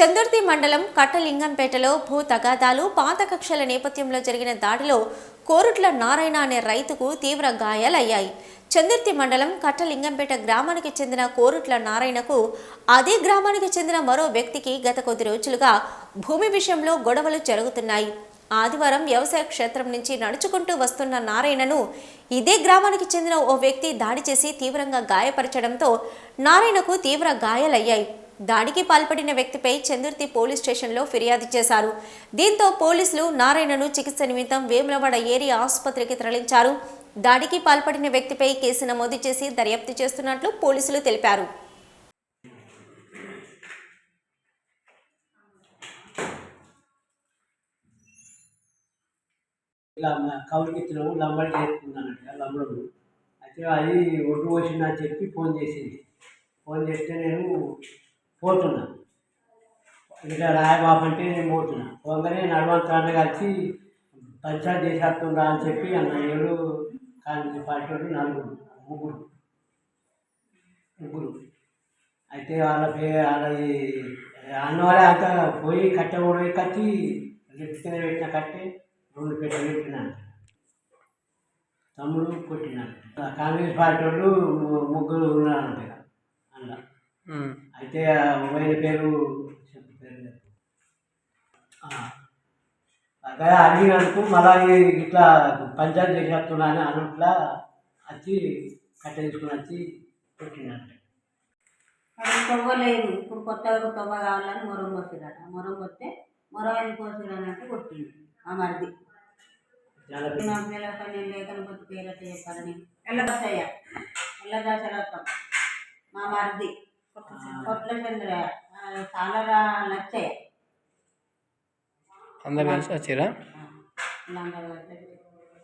చందుర్తి మండలం కట్టలింగంపేటలో భూ తగాదాలు పాత కక్షల నేపథ్యంలో జరిగిన దాడిలో కోరుట్ల నారాయణ అనే రైతుకు తీవ్ర గాయాలయ్యాయి. చందుర్తి మండలం కట్టలింగంపేట గ్రామానికి చెందిన కోరుట్ల నారాయణకు అదే గ్రామానికి చెందిన మరో వ్యక్తికి గత కొద్ది రోజులుగా భూమి విషయంలో గొడవలు జరుగుతున్నాయి. ఆదివారం వ్యవసాయ క్షేత్రం నుంచి నడుచుకుంటూ వస్తున్న నారాయణను ఇదే గ్రామానికి చెందిన ఓ వ్యక్తి దాడి చేసి తీవ్రంగా గాయపరచడంతో నారాయణకు తీవ్ర గాయాలయ్యాయి. దాడికి పాల్పడిన వ్యక్తిపై చందుర్తి పోలీస్ స్టేషన్లో ఫిర్యాదు చేశారు. దీంతో పోలీసులు నారాయణను చికిత్స నిమిత్తం వేములవాడ ఏరియా ఆసుపత్రికి తరలించారు. దాడికి పాల్పడిన వ్యక్తిపై కేసు నమోదు చేసి దర్యాప్తు చేస్తున్నట్లు పోలీసులు తెలిపారు. ఇలా కౌలుకిచ్చినాము లంబడి చేసుకున్నానంట లంబడు. అయితే అది ఒడ్డు వచ్చిందని చెప్పి ఫోన్ చేసింది. ఫోన్ చేస్తే నేను పోతున్నా. ఇట్లా రాయబాబు అంటే నేను పోతున్నా. పోగానే నడవంతాన్ని కలిసి పంచాయతీ చేసేస్తుందా అని చెప్పి అన్నయ్యలు కాంగ్రెస్ పార్టీ వాళ్ళు నలుగురు ముగ్గురు. ముగ్గురు. అయితే వాళ్ళ పే వాళ్ళ అన్నవాడే అంత పోయి కట్టె కూడా కట్టి లిఫ్ట్ కింద పెట్టిన కట్టే రెండు పెట్టెలు పెట్టినాను తమ్ముడు కొట్టినాను కాంగ్రెస్ పార్టీ వాళ్ళు ముగ్గురు ఉన్నారంట అందులో అయితే ఆ ఆయన పేరు. అదే అడిగినందుకు మళ్ళీ ఇట్లా పంచాయతీ చేసేస్తున్నా అని అన్నట్లా వచ్చి కట్టె తీసుకుని వచ్చి కొట్టినట్టు అది తవ్వలేదు ఇప్పుడు కొత్తగా తవ్వ కావాలని మొరం పోసిరట మొరం పోస్తే మొరం పోసిరనంటే కొట్టింది ఆ మరిది. పిల్లల పని లేఖను కొద్ది పేరట చెప్పాలని ఎల్లదశయ్య ఎల్లదశరథం మా మరిది. అందరు కలిసి వచ్చిరా?